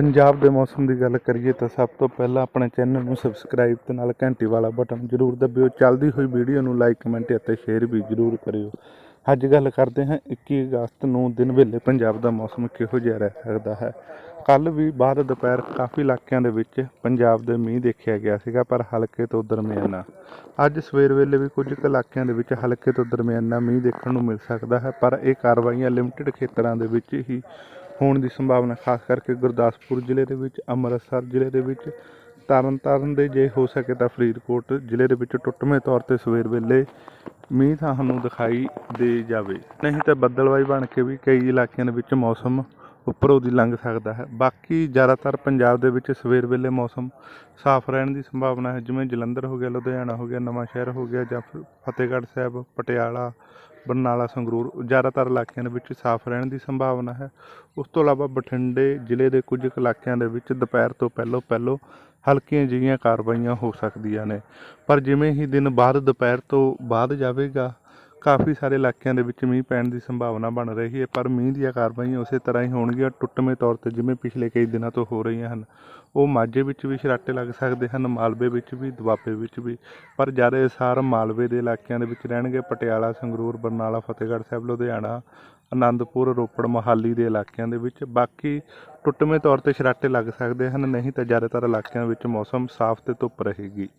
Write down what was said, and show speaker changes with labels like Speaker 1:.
Speaker 1: ਪੰਜਾਬ ਦੇ ਮੌਸਮ ਦੀ ਗੱਲ ਕਰੀਏ ਤਾਂ ਸਭ ਤੋਂ ਪਹਿਲਾਂ ਆਪਣੇ ਚੈਨਲ ਨੂੰ ਸਬਸਕ੍ਰਾਈਬ ਤੇ ਨਾਲ ਘੰਟੀ ਵਾਲਾ ਬਟਨ ਜ਼ਰੂਰ ਦਬਿਓ। ਚੱਲਦੀ ਹੋਈ ਵੀਡੀਓ ਨੂੰ ਲਾਈਕ ਕਮੈਂਟ ਅਤੇ ਸ਼ੇਅਰ ਵੀ ਜ਼ਰੂਰ ਕਰਿਓ। ਅੱਜ ਗੱਲ ਕਰਦੇ ਹਾਂ 21 ਅਗਸਤ ਨੂੰ ਦਿਨ ਵੇਲੇ ਪੰਜਾਬ ਦਾ ਮੌਸਮ ਕਿਹੋ ਜਿਹਾ ਰਹਿ ਸਕਦਾ ਹੈ। ਕੱਲ ਵੀ ਬਾਅਦ ਦੁਪਹਿਰ ਕਾਫੀ ਇਲਾਕਿਆਂ ਦੇ ਵਿੱਚ ਪੰਜਾਬ ਦੇ ਮੀਂਹ ਦੇਖਿਆ ਗਿਆ ਸੀਗਾ, ਪਰ ਹਲਕੇ ਤੋਂ ਦਰਮਿਆਨਾ। ਅੱਜ ਸਵੇਰ ਵੇਲੇ ਵੀ ਕੁਝ ਕੁ ਇਲਾਕਿਆਂ ਦੇ ਵਿੱਚ ਹਲਕੇ ਤੋਂ ਦਰਮਿਆਨਾ ਮੀਂਹ ਦੇਖਣ ਨੂੰ ਮਿਲ ਸਕਦਾ ਹੈ, ਪਰ ਇਹ ਕਾਰਵਾਈਆਂ ਲਿਮਟਿਡ ਖੇਤਰਾਂ ਦੇ ਵਿੱਚ ਹੀ ਹੋਣ ਦੀ ਸੰਭਾਵਨਾ, ਖਾਸ ਕਰਕੇ ਗੁਰਦਾਸਪੁਰ ਜ਼ਿਲ੍ਹੇ ਦੇ ਵਿੱਚ, ਅੰਮ੍ਰਿਤਸਰ ਜ਼ਿਲ੍ਹੇ ਦੇ ਵਿੱਚ, ਤਰਨਤਾਰਨ ਦੇ ਜੇ ਹੋ ਸਕੇ ਤਾਂ ਫਰੀਦਕੋਟ ਜ਼ਿਲ੍ਹੇ ਦੇ ਵਿੱਚ ਟੁੱਟਵੇਂ ਤੌਰ ਤੇ ਸਵੇਰ ਵੇਲੇ ਮੀਂਹ ਤੁਹਾਨੂੰ ਦਿਖਾਈ ਦੇ ਜਾਵੇ। ਨਹੀਂ ਤਾਂ ਬੱਦਲਵਾਈ ਬਣ ਕੇ ਵੀ ਕਈ ਇਲਾਕਿਆਂ ਦੇ ਵਿੱਚ ਮੌਸਮ ਉੱਪਰੋਂ ਦੀ ਲੰਘ ਸਕਦਾ ਹੈ। ਬਾਕੀ ਜ਼ਿਆਦਾਤਰ ਪੰਜਾਬ ਦੇ ਵਿੱਚ ਸਵੇਰ ਵੇਲੇ ਮੌਸਮ ਸਾਫ਼ ਰਹਿਣ ਦੀ ਸੰਭਾਵਨਾ ਹੈ। ਜਿਵੇਂ ਜਲੰਧਰ ਹੋ ਗਿਆ, ਲੁਧਿਆਣਾ ਹੋ ਗਿਆ ਨਵਾਂ ਸ਼ਹਿਰ ਹੋ ਗਿਆ ਜਾਂ ਫਤਿਹਗੜ੍ਹ ਸਾਹਿਬ, ਪਟਿਆਲਾ ਬਰਨਾਲਾ, ਸੰਗਰੂਰ, ਜ਼ਿਆਦਾਤਰ ਇਲਾਕਿਆਂ ਦੇ ਵਿੱਚ ਸਾਫ਼ ਰਹਿਣ ਦੀ ਸੰਭਾਵਨਾ ਹੈ। ਉਸ ਤੋਂ ਇਲਾਵਾ ਬਠਿੰਡੇ ਜ਼ਿਲ੍ਹੇ ਦੇ ਕੁਝ ਇਲਾਕਿਆਂ ਦੇ ਵਿੱਚ ਦੁਪਹਿਰ ਤੋਂ ਪਹਿਲੋਂ ਪਹਿਲੋਂ ਹਲਕੀਆਂ ਜਿਹੀਆਂ ਕਾਰਵਾਈਆਂ ਹੋ ਸਕਦੀਆਂ ਨੇ। ਪਰ ਜਿਵੇਂ ਹੀ ਦਿਨ ਬਾਅਦ ਦੁਪਹਿਰ ਤੋਂ ਬਾਅਦ ਜਾਵੇਗਾ ਕਾਫੀ ਸਾਰੇ ਇਲਾਕਿਆਂ ਦੇ ਵਿੱਚ ਮੀਂਹ ਪੈਣ ਦੀ ਸੰਭਾਵਨਾ ਬਣ ਰਹੀ ਹੈ, ਪਰ ਮੀਂਹ ਦੀਆਂ ਕਾਰਵਾਈਆਂ ਉਸੇ ਤਰ੍ਹਾਂ ਹੀ ਹੋਣਗੀਆਂ ਟੁੱਟਵੇਂ ਤੌਰ ਤੇ ਜਿਵੇਂ ਪਿਛਲੇ ਕਈ ਦਿਨਾਂ ਤੋਂ ਹੋ ਰਹੀਆਂ ਹਨ। ਉਹ ਮਾਝੇ ਵਿੱਚ ਵੀ ਛਰਾਟੇ ਲੱਗ ਸਕਦੇ ਹਨ, ਮਾਲਵੇ ਵਿੱਚ ਵੀ, ਦੁਆਬੇ ਵਿੱਚ ਵੀ, ਪਰ ਜ਼ਿਆਦਾ ਅਸਾਰ ਮਾਲਵੇ ਦੇ ਇਲਾਕਿਆਂ ਦੇ ਵਿੱਚ ਰਹਿਣਗੇ, ਪਟਿਆਲਾ, ਸੰਗਰੂਰ, ਬਰਨਾਲਾ, ਫਤਿਹਗੜ੍ਹ ਸਾਹਿਬ, ਲੁਧਿਆਣਾ ਆਨੰਦਪੁਰ ਰੋਪੜ, ਮੋਹਾਲੀ ਦੇ ਇਲਾਕਿਆਂ ਦੇ ਵਿੱਚ ਬਾਕੀ ਟੁੱਟਵੇਂ ਤੌਰ ਤੇ ਛਰਾਟੇ ਲੱਗ ਸਕਦੇ ਹਨ। ਨਹੀਂ ਤਾਂ ਜ਼ਿਆਦਾਤਰ ਇਲਾਕਿਆਂ ਵਿੱਚ ਮੌਸਮ ਸਾਫ਼ ਤੇ ਧੁੱਪ ਰਹੇਗੀ।